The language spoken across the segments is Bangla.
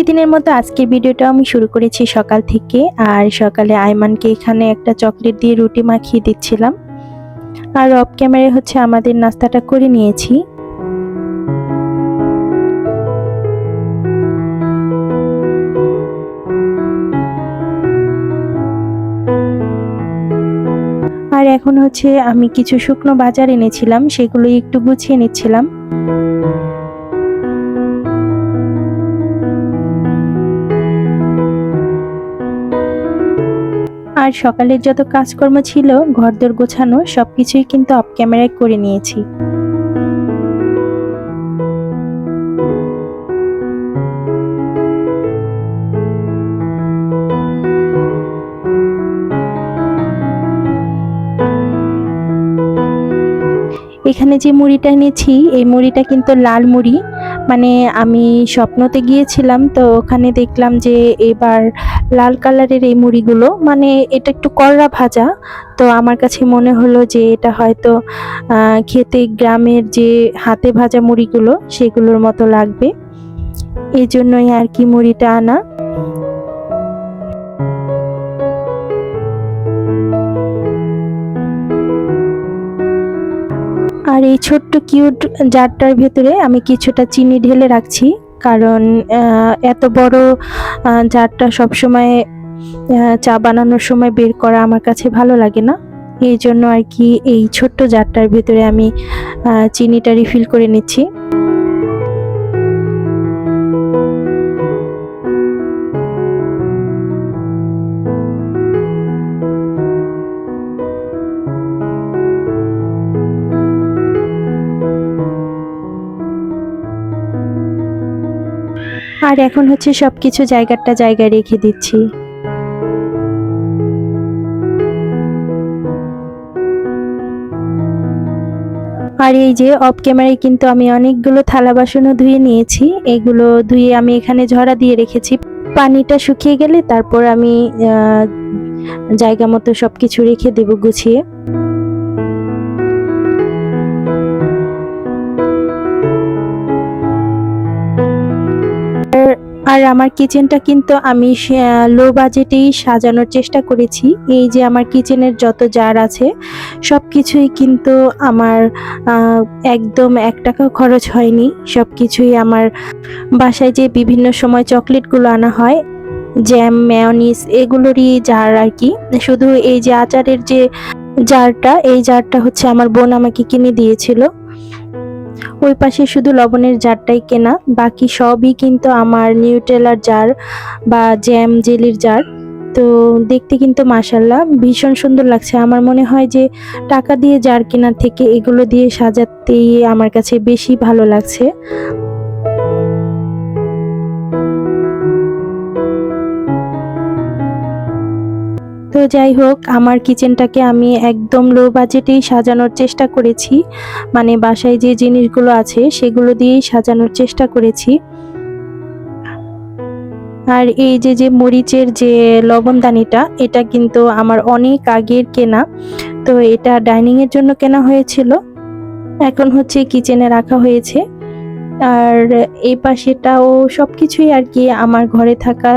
প্রতিদিনের মতো আজকের ভিডিওটা আমি শুরু করেছি সকাল থেকে। আর সকালে আইমানকে এখানে একটা চকলেট দিয়ে রুটি মাখিয়ে দিচ্ছিলাম। আর অফ ক্যামেরায় হচ্ছে আমাদের নাস্তাটা করে নিয়েছি। আর এখন হচ্ছে আমি কিছু শুকনো বাজার এনেছিলাম, সেগুলোই একটু গুছিয়ে নিচ্ছিলাম। আর সকালের যত কাজকর্ম ছিল, ঘরদোর গোছানো, সবকিছুই কিন্তু অফ ক্যামেরায় করে নিয়েছি। এখানে যে মুড়িটা এনেছি, এই মুড়িটা কিন্তু লাল মুড়ি। মানে আমি স্বপ্নতে গিয়েছিলাম, তো ওখানে দেখলাম যে এবার লাল কালারের এই মুড়িগুলো। মানে এটা একটু কররা ভাজা। তো আমার কাছে মনে হলো যে এটা হয়তো খেতে গ্রামের যে হাতে ভাজা মুড়িগুলো, সেগুলোর মতো লাগবে। এই জন্যই আর কি মুড়িটা আনা। আর এই ছোট্ট কিউট জারটার ভেতরে আমি কিছুটা চিনি ঢেলে রাখছি। কারণ এত বড় জারটা সবসময় চা বানানোর সময় বের করা আমার কাছে ভালো লাগে না। এই জন্য আর কি এই ছোট্ট জারটার ভেতরে আমি চিনিটা রিফিল করে নিচ্ছি। আর এখন হচ্ছে সবকিছু জায়গাটা জায়গায় রেখে দিচ্ছি। আর এই যে অফ ক্যামেরায় কিন্তু আমি অনেকগুলো থালা বাসনও ধুয়ে নিয়েছি। এগুলো ধুয়ে আমি এখানে ঝরা দিয়ে রেখেছি। পানিটা শুকিয়ে গেলে তারপর আমি জায়গা মতো সবকিছু রেখে দেবো গুছিয়ে। আর আমার কিচেনটা কিন্তু আমি লো বাজেটেই সাজানোর চেষ্টা করেছি। এই যে আমার কিচেনের যত জার আছে সব কিছুই কিন্তু আমার একদম এক টাকা খরচ হয়নি। সব কিছুই আমার বাসায় যে বিভিন্ন সময় চকলেটগুলো আনা হয় জ্যাম মেয়নিস এগুলোরই জার আর কি। শুধু এই যে আচারের যে জারটা এই জারটা হচ্ছে আমার বোন আমাকে কিনে দিয়েছিল। ওই পাশে শুধু লবণের জারটাই কেনা, বাকি সবই কিন্তু আমার নিউট্রেলার জার বা জ্যাম জেলির জার তো দেখতে কিন্তু মাসাল্লাহ ভীষণ সুন্দর লাগছে। আমার মনে হয় যে টাকা দিয়ে জার কেনার থেকে এগুলো দিয়ে সাজাতেই আমার কাছে বেশি ভালো লাগছে। তো যাই হোক, আমার কিচেনটাকে আমি একদম লো বাজেটেই সাজানোর চেষ্টা করেছি। মানে বাসায় যে জিনিসগুলো আছে, সেগুলো দিয়েই সাজানোর চেষ্টা করেছি। আর এই যে যে মরিচের যে লবণদানিটা এটা কিন্তু আমার অনেক আগের কেনা। তো এটা ডাইনিংয়ের জন্য কেনা হয়েছিল। এখন হচ্ছে কিচেনে রাখা হয়েছে। আর এই পাশেটাও সব কিছুই আর কি আমার ঘরে থাকা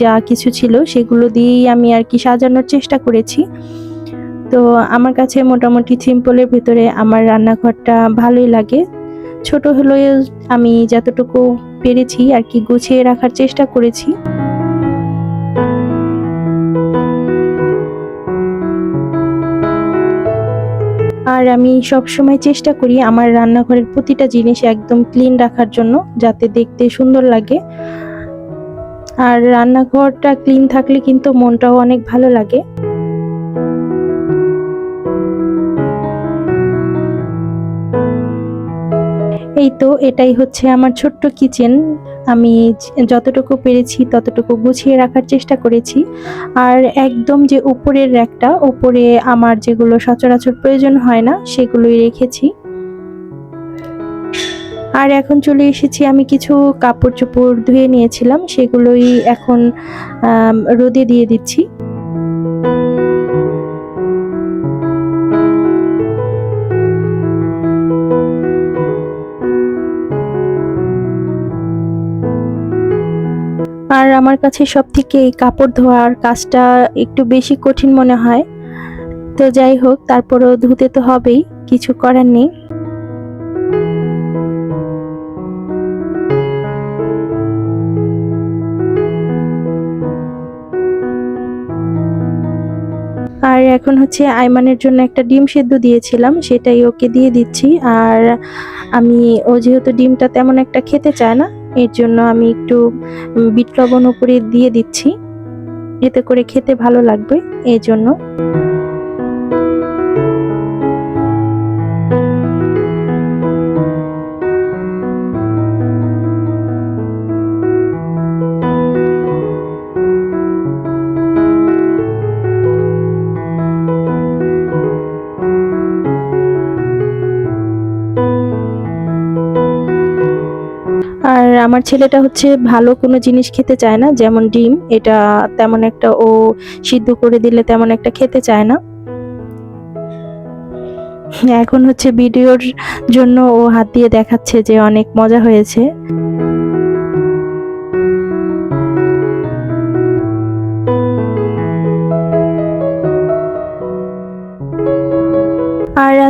যা কিছু ছিল সেগুলো দিয়েই আমি আর কি সাজানোর চেষ্টা করেছি। তো আমার কাছে মোটামুটি সিম্পলের ভিতরে আমার রান্নাঘরটা ভালোই লাগে। ছোট হলেও আমি যতটুকু পেরেছি আর কি গুছিয়ে রাখার চেষ্টা করেছি। আর আমি সব সময় চেষ্টা করি আমার রান্নাঘরের প্রতিটা জিনিস একদম ক্লিন রাখার জন্য, যাতে দেখতে সুন্দর লাগে। আর রান্নাঘরটা ক্লিন থাকলে কিন্তু মনটাও অনেক ভালো লাগে। এই তো এটাই হচ্ছে আমার ছোট্ট কিচেন আমি যতটুকু পেরেছি, ততটুকু গুছিয়ে রাখার চেষ্টা করেছি। আর একদম যে উপরের র্যাকটা, উপরে আমার যেগুলো সচরাচর প্রয়োজন হয় না, সেগুলোই রেখেছি। আর এখন চলে এসেছি, আমি কিছু কাপড় চোপড় ধুয়ে নিয়েছিলাম, সেগুলোই এখন রোদে দিয়ে দিচ্ছি। আমার কাছে সব থেকে এই কাপড় ধোয়ার কাজটা একটু বেশি কঠিন মনে হয়। তো যাই হোক, তারপরেও ধুতে তো হবেই, কিছু করার নেই। আর এখন হচ্ছে আইমানের জন্য একটা ডিম সেদ্ধ দিয়েছিলাম, সেটাই ওকে দিয়ে দিচ্ছি। আর আমি, ও যেহেতু ডিমটা তেমন একটা খেতে চায় না এর জন্য আমি একটু বিট লবণ উপরে দিয়ে দিচ্ছি। এতে করে খেতে ভালো লাগবে এই জন্য আর আমার ছেলেটা হচ্ছে ভালো কোনো জিনিস খেতে চায় না, যেমন ডিম, এটা তেমন একটা ও সিদ্ধ করে দিলে তেমন একটা খেতে চায় না। এখন হচ্ছে ভিডিওর জন্য ও হাত দিয়ে দেখাচ্ছে যে অনেক মজা হয়েছে।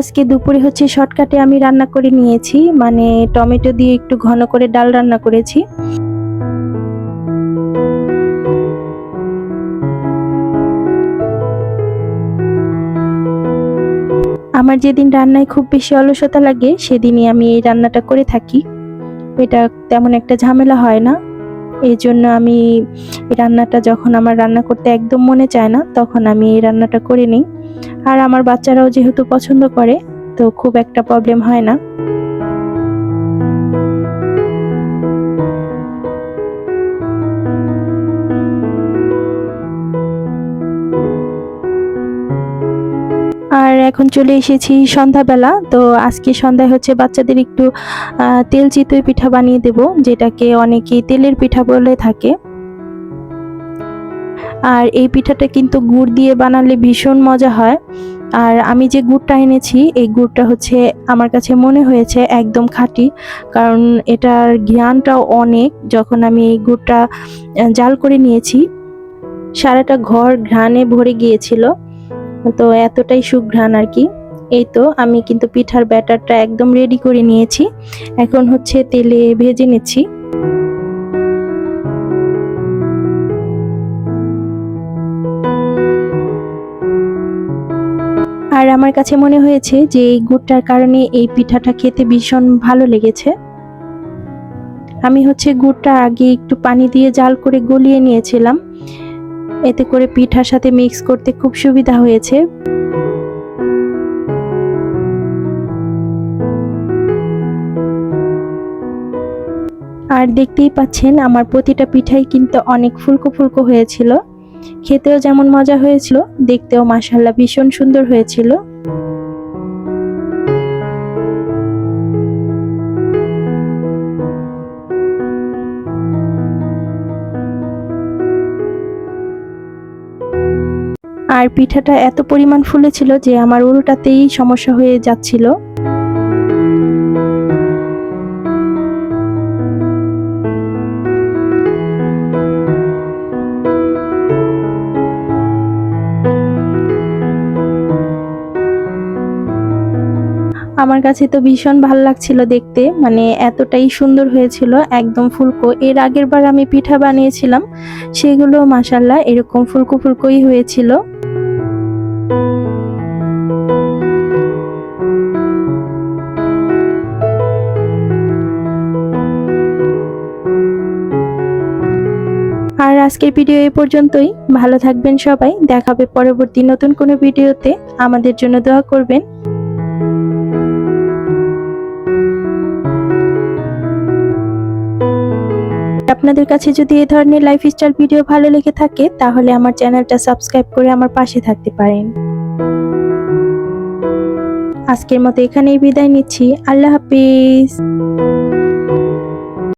আজকে দুপুরে হচ্ছে শর্টকাটে আমি রান্না করে নিয়েছি। মানে টমেটো দিয়ে একটু ঘন করে ডাল রান্না করেছি। আমার যেদিন রান্নায় খুব বেশি অলসতা লাগে, সেদিনই আমি এই রান্নাটা করে থাকি। এটা তেমন একটা ঝামেলা হয় না। এই জন্য আমি রান্নাটা যখন আমার রান্না করতে একদম মনে চায় না, তখন আমি এই রান্নাটা করে নিই। আর আমার বাচ্চারাও যেহেতু পছন্দ করে, তো খুব একটা প্রবলেম হয় না। চলে এসেছি সন্ধ্যাবেলা। তো আজকে সন্ধ্যায় হচ্ছে বাচ্চাদের একটু তেল চিতই পিঠা বানিয়ে দেব, যেটাকে অনেকেই তেলের পিঠা বলে থাকে। আর এই পিঠাটা কিন্তু গুড় দিয়ে বানালে ভীষণ মজা হয়। আর আমি যে গুড়টা এনেছি, এই গুড়টা হচ্ছে আমার কাছে মনে হয়েছে একদম খাঁটি, কারণ এটার ঘ্রাণটাও অনেক। যখন আমি এই গুড়টা জাল করে নিয়েছি, সারাটা ঘর ঘ্রাণে ভরে গিয়েছিল। তো এতটাই সুঘ্রাণ আর কি। এই তো আমি কিন্তু পিঠার ব্যাটারটা একদম রেডি করে নিয়েছি। এখন হচ্ছে তেলে ভেজে নিচ্ছি। আর আমার কাছে মনে হয়েছে যে এই গুড়টার কারণে এই পিঠাটা খেতে ভীষণ ভালো লেগেছে। আমি হচ্ছে গুড়টা আগে একটু পানি দিয়ে জাল করে গলিয়ে নিয়েছিলাম। এতে করে পিঠার সাথে মিক্স করতে খুব সুবিধা হয়েছে। আর দেখতেই পাচ্ছেন, আমার প্রতিটা পিঠাই কিন্তু অনেক ফুলকো ফুলকো হয়েছিল। খেতেও যেমন মজা হয়েছিল, দেখতেও মাসাল্লাহ ভীষণ সুন্দর হয়েছিল। আর পিঠাটা এত পরিমাণ ফুলেছিল যে আমার উল্টাতেই সমস্যা হয়ে যাচ্ছিল। আমার কাছে তো ভীষণ ভালো লাগছিল দেখতে মানে এতটাই সুন্দর হয়েছিল একদম ফুলকো। এর আগের বার আমি পিঠা বানিয়েছিলাম, সেগুলো মাসাল্লাহ এরকম ফুলকো ফুলকোই হয়েছিল। আজকের ভিডিও এই পর্যন্তই। ভালো থাকবেন সবাই। দেখাবে পরবর্তী নতুন কোনো ভিডিওতে। আমাদের জন্য দোয়া করবেন। আপনাদের কাছে যদি এই ধরনের লাইফস্টাইল ভিডিও ভালো লেগে থাকে, তাহলে আমার চ্যানেলটা সাবস্ক্রাইব করে আমার পাশে থাকতে পারেন। আজকের মতো এখানেই বিদায় নিচ্ছি। আল্লাহ হাফিজ।